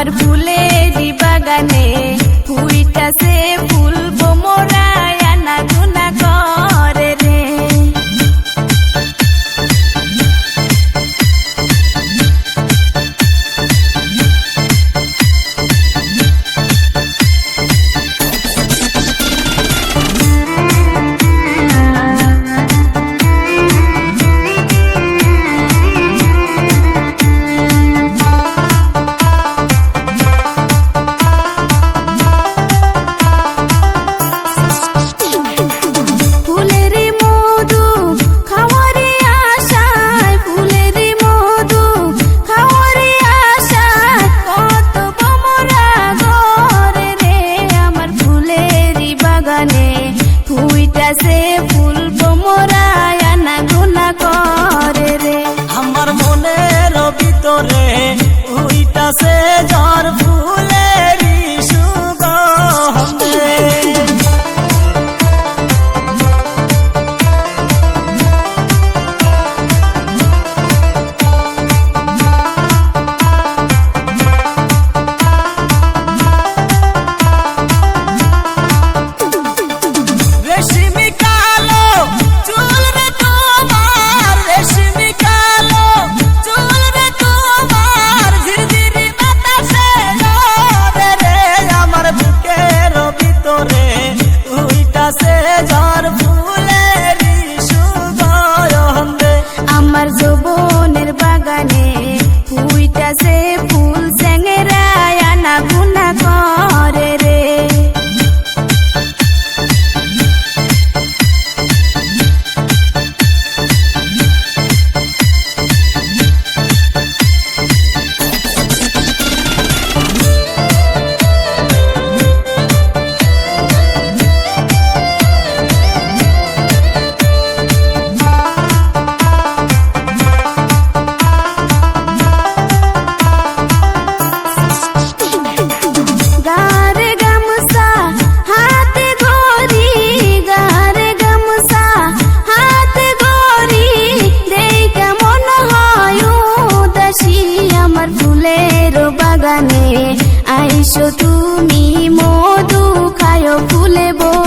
আমার ফুলেরই বাগানে ফুলটা সে ফুল ফুইটাছে ফুল কোমরায় বাসে ঝড় ফুলের সুগন্ধে আমার জীবনের বাগানে ফুইটাছে ফুল। আইসো তুমি মধু খায় ফুলে বো